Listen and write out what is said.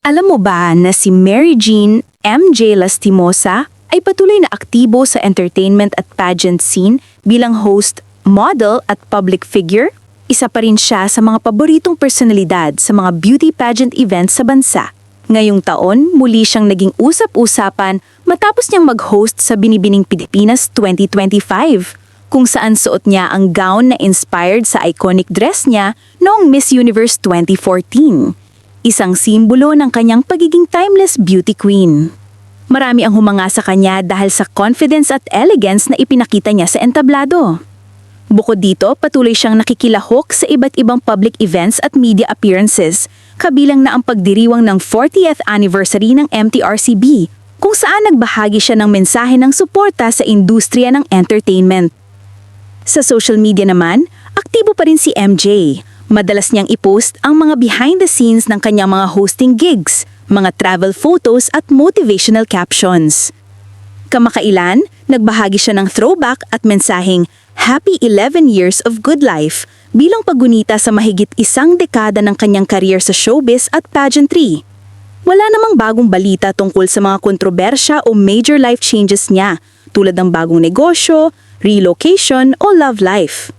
Alam mo ba na si Mary Jean MJ Lastimosa ay patuloy na aktibo sa entertainment at pageant scene bilang host, model at public figure? Isa pa rin siya sa mga paboritong personalidad sa mga beauty pageant events sa bansa. Ngayong taon, muli siyang naging usap-usapan matapos niyang mag-host sa Binibining Pilipinas 2025 kung saan suot niya ang gown na inspired sa iconic dress niya noong Miss Universe 2014 isang simbolo ng kanyang pagiging timeless beauty queen. Marami ang humanga sa kanya dahil sa confidence at elegance na ipinakita niya sa entablado. Bukod dito, patuloy siyang nakikilahok sa iba't ibang public events at media appearances, kabilang na ang pagdiriwang ng 40th anniversary ng MTRCB, kung saan nagbahagi siya ng mensahe ng suporta sa industriya ng entertainment. Sa social media naman, aktibo pa rin si MJ. Madalas niyang i-post ang mga behind the scenes ng kanyang mga hosting gigs, mga travel photos at motivational captions. Kamakailan, nagbahagi siya ng throwback at mensaheng Happy 11 Years of Good Life bilang paggunita sa mahigit isang dekada ng kanyang career sa showbiz at pageantry. Wala namang bagong balita tungkol sa mga kontrobersya o major life changes niya tulad ng bagong negosyo, relocation o love life.